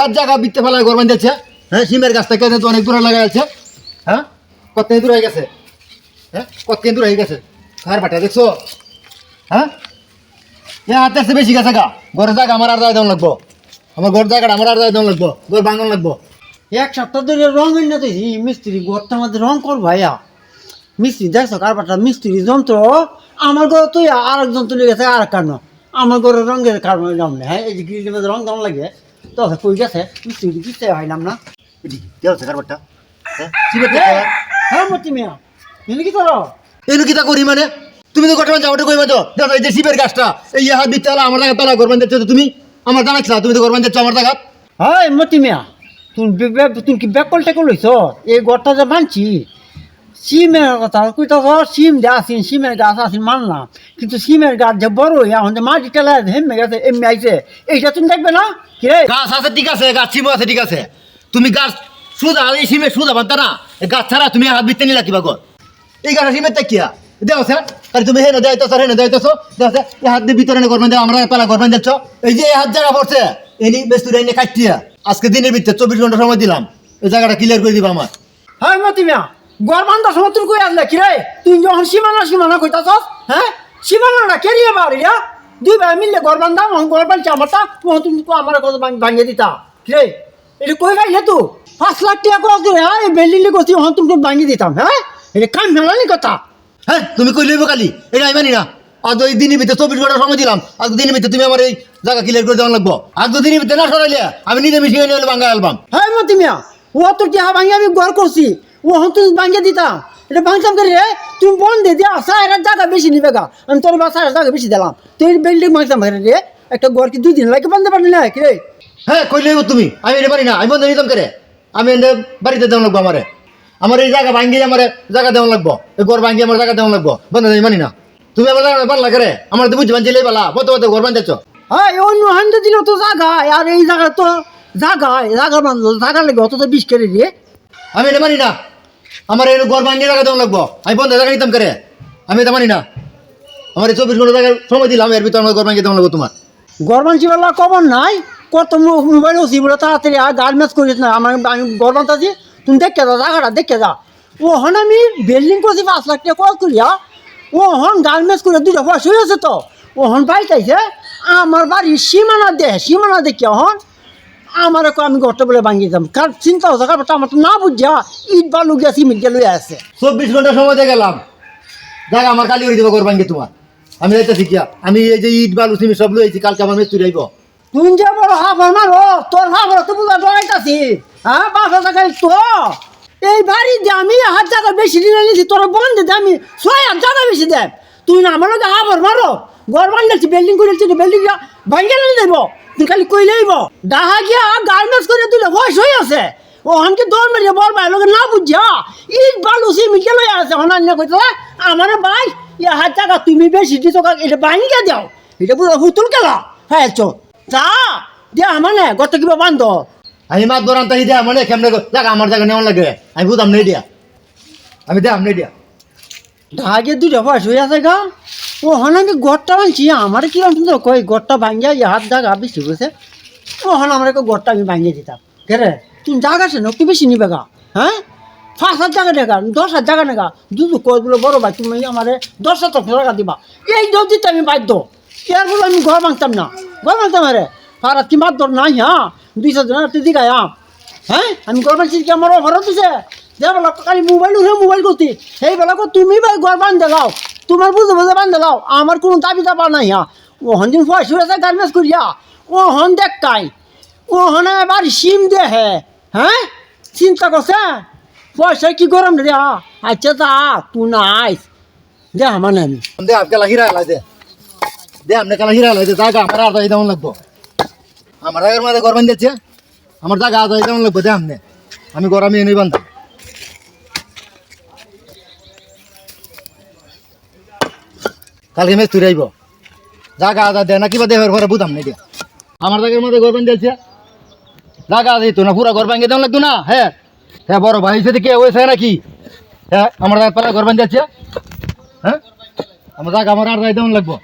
হাত জায়গা বিত্তে ফেলায় গরমান যাচ্ছে হ্যাঁ সিমের গাছটা কেটে অনেক দূরে লাগা আছে। হ্যাঁ কত দূর হয়ে গেছে? হ্যাঁ কত দূর হয়ে গেছে? কার বাটা দেখছ? হ্যাঁ? এ হাতে আছে বেশি গেছে গা ঘরের জায়গা আমার আর জায়গা দেওয়া লাগবো। আমার ঘর জায়গাটা আমার আর জায়গা দেওয়া লাগবো। ঘর বাঙান লাগবো। এক সপ্তাহ ধরে রং না দেখি মিস্ত্রি ঘরটার মধ্যে রং কর ভাইয়া। মিস্ত্রি, দেখছ কারবারটা মিস্ত্রি যন্ত্র? আমার ঘরে তুই আর এক যন্ত্র গেছে, আর এক কারণ। আমার ঘরে রঙের কারণ দাম নেই হ্যাঁ এই গ্রিলের মধ্যে রং দাম লাগে? তো কই গেছে? মিস্ত্রি কিসে হইলাম না। এদিকে দেওয়া আছে কার বাটা হ্যাঁ হ্যাঁ মতি মিয়া। এনে কি তোর এনু কিতা করি মানে? তুমি তো ঘটনা যাওয়াটা কইবা তো। দেখো এই যে শিবের গাছটা এই হাত দিতে হলো আমার জায়গা তলা গরবান যাচ্ছে তো তুমি? আমার জানাচ্ছ তুমি তো গরবান যাচ্ছ আমার জায়গা হয় মতি মিয়া বে- তুই কি ব্যাকল টেকল হইছ এই ঘরটা যে মানছি সিমের কথা কইতা সিম যে আসিন সিমের গাছ আসিন মানলাম কিন্তু সিমের গাছ যে বড় এখন যে মাটি টেলা হেমে গেছে এমনি আইছে এইটা তুমি দেখবে না কি রে গাছ আছে ঠিক আছে গাছ সিমো আছে ঠিক আছে তুমি গাছ সুদা এই সিমে সুদা বানতা না গাছ ছাড়া তুমি হাত বিতে নিলা কিবা কর এই গাছ সিমের তাকিয়া দেও স্যার তুমি হেনে যাইতো স্যার হেনে যাইতেছো দেও স্যার এই হাত দিয়ে ভিতরে করবেন দেও আমরা পালা করবেন যাচ্ছ এই যে এই হাত জায়গা পড়ছে এনি বেস্তুরা এনে কাটিয়া আজকে দিনের ভিতরে চব্বিশ ঘণ্টা সময় দিলাম এই জায়গাটা ক্লিয়ার করে দিবা আমার হ্যাঁ মতি বান্ধা সময় তুই কই আসলে কি রে তুই যখন সীমানা সীমানা কইতাছ হ্যাঁ? সীমানাটা কেরিয়ে বাড়ি রে? দুই ভাই মিললে গড় বান্ধা মহন গড় বান্ধছে মহন তুমি তো আমার কথা ভাঙিয়ে দিতা। কি রে এটা কই ভাই তু? পাঁচ লাখ টাকা করে হ্যাঁ? এই বিল্ডিং করছি মহন তুমি ভাঙিয়ে দিতাম হ্যাঁ? এটা কাম মেলানি কথা। হ্যাঁ তুমি কই লইব কালি এটা আমি না। আজ ওই দিনের ভিতরে চব্বিশ ঘণ্টা সময় দিলাম। আজ দিনের ভিতরে তুমি আমার এই জায়গা ক্লিয়ার করে দেওয়া লাগবো। আজ দু দিনের ভিতরে না সরাইলে আমি নিজে মিশিয়ে নিয়ে বাঙ্গা অ্যালবাম হ্যাঁ মতি মিয়া ও তোর টিহা ভাঙিয়ে আমি গড় করছি। ও হন তুই ভাঙিয়ে দিতাম এটা ভাঙতাম করে রে তুমি বন দে দিয়া সাইরা জায়গা বেশি নিবে গা। আমি তোর বা সাইরা জায়গা বেশি দিলাম। তুই বিল্ডিং ভাঙতাম করে রে একটা গড় কি দুই দিন লাগে বানতে পারলি না কি রে? হ্যাঁ কই লইব তুমি? আমি এটা পারি না আমি বন্ধ নিতাম করে? আমি এনে বাড়িতে দেওয়া লাগবো আমারে। আমার এই জায়গা ভাঙ্গি আমার জায়গা দেওয়া লাগবো। এই ঘর ভাঙ্গি আমার জায়গা দেওয়া লাগবো। বন্ধ আমি মানি না। তুমি আমার জায়গা পারলা করে? আমার তো বুঝতে পারছি লাই পালা মতো মতো ঘর বান্ধাচ্ছ হ্যাঁ অন্য হান্ডে দিল তো জায়গা আর এই জায়গা তো জায়গা জায়গা বানলো জায়গা লাগে অত তো বিষ করে দিয়ে আমি এটা মানি না। আমার এই ভাঙ্গি জায়গা দেওয়া লাগবো। আমি বন্ধ জায়গা নিতাম করে? আমি এটা মানি না। আমার এই চব্বিশ ঘণ্টা জায়গা সময় দিলাম, এর ভিতরে আমার ঘর ভাঙ্গি দেওয়া লাগবো তোমার। গরবান চিবাল্লা কমন নাই। কত মোবাইল ওসি বলে তাড়াতাড়ি আর গার্মেন্টস করিস না। আমার আমি গরবান তাছি তুমি দেখে যা জায়গাটা দেখে যা ও হন আমি বিল্ডিং করছি পাঁচ লাখ টাকা কল করিয়া ও হন গার্মেন্টস করে দুটো পয়সা হয়েছে তো। ও হন বাড়িতে আইছে, আমার বাড়ির সীমানা দে সীমানা দেখে হন আমার আমি ঘরটা বলে ভাঙিয়ে যাম কারণ চিন্তা হচ্ছে কারণ আমার তো না বুঝা ইট বালু গিয়া সিমেন্ট গেলে আছে। চব্বিশ ঘণ্টা সময় দিয়ে গেলাম। জায়গা আমার কালি করে দিব ঘর ভাঙ্গি তোমার। আমি যাইতে শিখিয়া আমি এই যে ইট বালু সিমি সব লইছি কালকে আমার আইব। তুই যে বড় হাফার মারো তোর হাফার তো বুঝা ডরাইতাছি হ্যাঁ পাঁচশো টাকায় তো। এই বাড়ি দে আমি হাত জায়গা বেশি দিনে নিয়েছি তোর বন্ধ দে আমি ছয় হাত জায়গা বেশি দে। তুই না আমার লোকে হাফার মারো ঘর বান্ধাচ্ছি বিল্ডিং করে বিল্ডিং ভাঙ্গে নিয়ে দেবো তুই খালি কই লইব ডাহা গিয়া গার্মেন্টস করে তুই বয়স হয়ে আছে। ও, হানকে দৌড় মারিয়ে বল ভাই লোকে না বুঝা ইট বালু সিমিকে লই আছে। হনান্য কইতে আমার ভাই, ইয়া হাত জায়গা তুমি বেশি দিছো এটা ভাঙ্গে দাও। এটা পুরো হুতুল গেলা হ্যাঁ চো যা, দিয়া মানে গত কিবা বান্ধ। আমি মাত বরান তাই দিয়া মানে কেমনে জায়গা আমার জায়গা নেওয়া লাগে। আমি বুঝাম নেই দিয়া। আমি দেখাম নেই দিয়া। ঢাকে দুটো বয়স হয়ে আছে গা। ও হন আমি গড়টা বানছি আমার কিরম সুন্দর কই, গড়টা ভাঙিয়া হাত জাগা বেশি গেছে ও হন আমার গড়টা আমি ভাঙ্গিয়ে দিতাম। কেরে তুমি জাগা আছে না বেশি নিবে গা হ্যাঁ? পাঁচ হাজার জায়গা নেগা, দশ হাজার জায়গা নেগা। দুধু কই বলে, বড় ভাই, তুমি আমার দশ হাজার টাকা দিবা। এই দর দিতে আমি বাধ্য। এর বলে আমি ঘর ভাঙতাম না। ঘর ভাঙতাম আরে। পাড়াত কি মাত দর নাই হ্যাঁ? দুইশো জন দিঘায় হ্যাঁ? আমি ঘর ভাঙছি, কি আমার অফারও দিছে যে বেলা খালি মোবাইল উঠে মোবাইল করতি, সেই বেলা তুমি ঘর বান্ধে লাও তোমার বুঝে বুঝে বান্ধে লাও আমার কোনো দাবি দাবা নাই হ্যাঁ? ও হন দিন পয়সা হয়েছে গার্মেন্টস করিয়া ও হন দেখ কাই ও এবার সিম দে হ্যাঁ? চিন্তা করছে? পয়সা কি গরম রে আচ্ছা তা তুই না আইস, দে মানে আমি দে, আপ কেলা হিরা লাই দে। দে আমনে কেলা হিরা লাই দে জায়গা আমার আর দাই দেওয়া লাগবো। আমার মধ্যে ঘর বান যাচ্ছে আমার জায়গা আর দাই দেওয়া লাগবো, দে আমনে আমি ঘর আমি এনেই বান্ধব কালকে মেস তুই আইব জায়গা আদা দেয় না কিবা দেহের ঘরে বুধাম নাই দিয়া। আমার জায়গার মধ্যে ঘর বান দিয়েছে যা জায়গা দিত না পুরা ঘর ভাঙিয়ে দেওয়া লাগতো না হ্যাঁ হ্যাঁ বড় ভাই হিসেবে কে হয়েছে নাকি? হ্যাঁ আমার জায়গা পালা ঘর বান দিয়েছে হ্যাঁ আমার জায়গা আমার আর দাই দেওয়া লাগবো